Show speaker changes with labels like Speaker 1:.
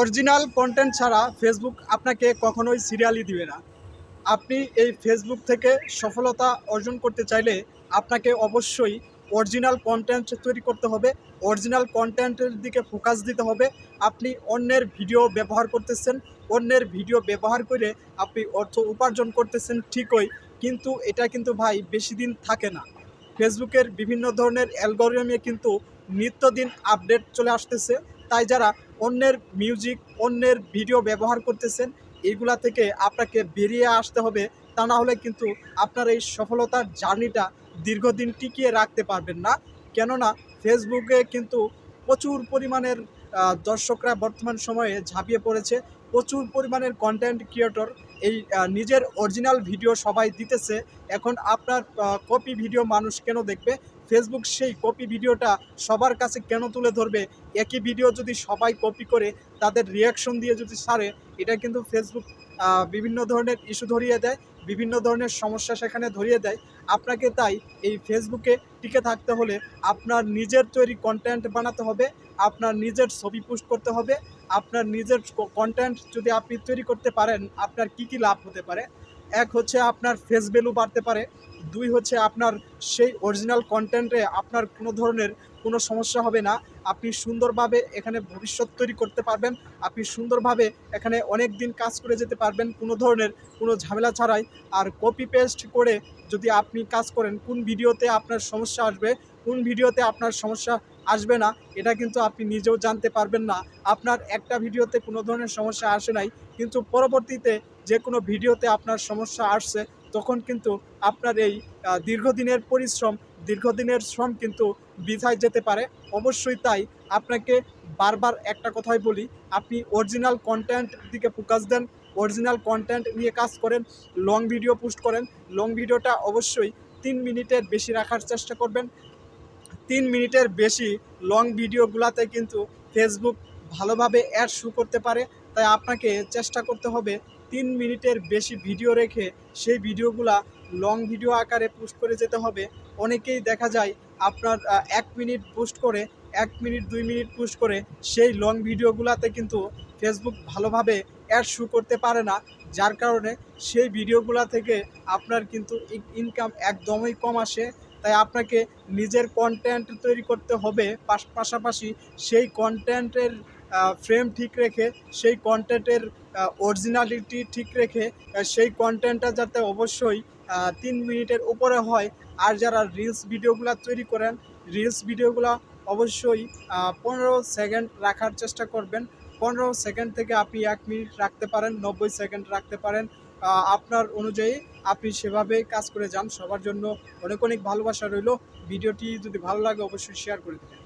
Speaker 1: Original content ছাড়া Facebook আপনাকে কখনোই সিরিয়ালি দিবে না। আপনি এই ফেসবুক থেকে সফলতা অর্জন করতে চাইলে আপনাকে অবশ্যই অরিজিনাল কন্টেন্ট তৈরি করতে হবে অরিজিনাল কন্টেন্টের দিকে ফোকাস দিতে হবে। আপনি অন্যের ভিডিও ব্যবহার করতেছেন, অন্যের ভিডিও ব্যবহার করে আপনি অর্থ উপার্জন করতেছেন ঠিকই, কিন্তু এটা কিন্তু ভাই বেশি দিন থাকে না। ফেসবুকের বিভিন্ন ধরনের অ্যালগোরিয়ামে কিন্তু নিত্যদিন আপডেট চলে আসতেছে। তাই যারা অন্যের মিউজিক অন্যের ভিডিও ব্যবহার করতেছেন এইগুলা থেকে আপনাকে বেরিয়ে আসতে হবে। তা না হলে কিন্তু আপনার এই সফলতার জার্নিটা দীর্ঘদিন টিকিয়ে রাখতে পারবেন না। কেননা ফেসবুকে কিন্তু প্রচুর পরিমাণের দর্শকরা বর্তমান সময়ে ঝাঁপিয়ে পড়েছে। প্রচুর পরিমাণের কন্টেন্ট ক্রিয়েটর এই নিজের অরিজিনাল ভিডিও সবাই দিতেছে। এখন আপনার কপি ভিডিও মানুষ কেন দেখবে? ফেসবুক সেই কপি ভিডিওটা সবার কাছে কেন তুলে ধরবে? একই ভিডিও যদি সবাই কপি করে, তাদের রিয়াকশন দিয়ে যদি সারে, এটা কিন্তু ফেসবুক বিভিন্ন ধরনের ইস্যু ধরিয়ে দেয়। বিভিন্ন ধরনের সমস্যা সেখানে ধরিয়ে দেয়। আপনাকে তাই এই ফেসবুকে টিকে থাকতে হলে আপনার নিজের তৈরি কন্টেন্ট বানাতে হবে, আপনার নিজের ছবি পোস্ট করতে হবে, আপনার নিজের কন্টেন্ট যদি আপনি তৈরি করতে পারেন, আপনার কি কি লাভ হতে পারে? এক হচ্ছে আপনার ফেস ভ্যালু বাড়তে পারে, দুই হচ্ছে আপনার সেই অরিজিনাল কন্টেন্টে আপনার কোনো ধরনের কোনো সমস্যা হবে না। আপনি সুন্দরভাবে এখানে ভবিষ্যৎ তৈরি করতে পারবেন, আপনি সুন্দরভাবে এখানে অনেক দিন কাজ করে যেতে পারবেন কোনো ধরনের কোনো ঝামেলা ছাড়াই। আর কপি পেস্ট করে যদি আপনি কাজ করেন, কোন ভিডিওতে আপনার সমস্যা আসবে, কোন ভিডিওতে আপনার সমস্যা আসবে না, এটা কিন্তু আপনি নিজেও জানতে পারবেন না। আপনার একটা ভিডিওতে কোনো ধরনের সমস্যা আসে নাই, কিন্তু পরবর্তীতে যে কোনো ভিডিওতে আপনার সমস্যা আসছে, তখন কিন্তু আপনার এই দীর্ঘদিনের পরিশ্রম, দীর্ঘদিনের শ্রম কিন্তু বৃথায় যেতে পারে। অবশ্যই তাই আপনাকে বারবার একটা কথাই বলি, আপনি অরিজিনাল কন্টেন্ট দিকে ফোকাস দেন অরিজিনাল কন্টেন্ট নিয়ে কাজ করেন লং ভিডিও পোস্ট করেন লং ভিডিওটা অবশ্যই তিন মিনিটের বেশি রাখার চেষ্টা করবেন। তিন মিনিটের বেশি লং ভিডিওগুলোতে কিন্তু ফেসবুক ভালোভাবে অ্যাড শু করতে পারে। তাই আপনাকে চেষ্টা করতে হবে তিন মিনিটের বেশি ভিডিও রেখে সেই ভিডিওগুলা লং ভিডিও আকারে পোস্ট করে যেতে হবে। অনেকেই দেখা যায় আপনার এক মিনিট পোস্ট করে, এক মিনিট, দুই মিনিট পোস্ট করে সেই লং ভিডিওগুলোতে কিন্তু ফেসবুক ভালোভাবে অ্যাড শু করতে পারে না। যার কারণে সেই ভিডিওগুলো থেকে আপনার কিন্তু ইনকাম একদমই কম আসে। তাই আপনাকে নিজের কন্টেন্ট তৈরি করতে হবে। পাশ- পাশাপাশি সেই কন্টেন্টের ফ্রেম ঠিক রেখে, সেই কন্টেন্টের অরিজিনালিটি ঠিক রেখে সেই কন্টেন্টটা যাতে অবশ্যই তিন মিনিটের উপরে হয়। আর যারা রিলস ভিডিওগুলো তৈরি করেন রিলস ভিডিওগুলো অবশ্যই পনেরো সেকেন্ড রাখার চেষ্টা করবেন। পনেরো সেকেন্ড থেকে আপনি এক মিনিট রাখতে পারেন, নব্বই সেকেন্ড রাখতে পারেন। আপনার অনুযায়ী আপনি সেভাবেই কাজ করে যান। সবার জন্য অনেক অনেক ভালোবাসা রইল। ভিডিওটি যদি ভালো লাগে, অবশ্যই শেয়ার করে দেবেন।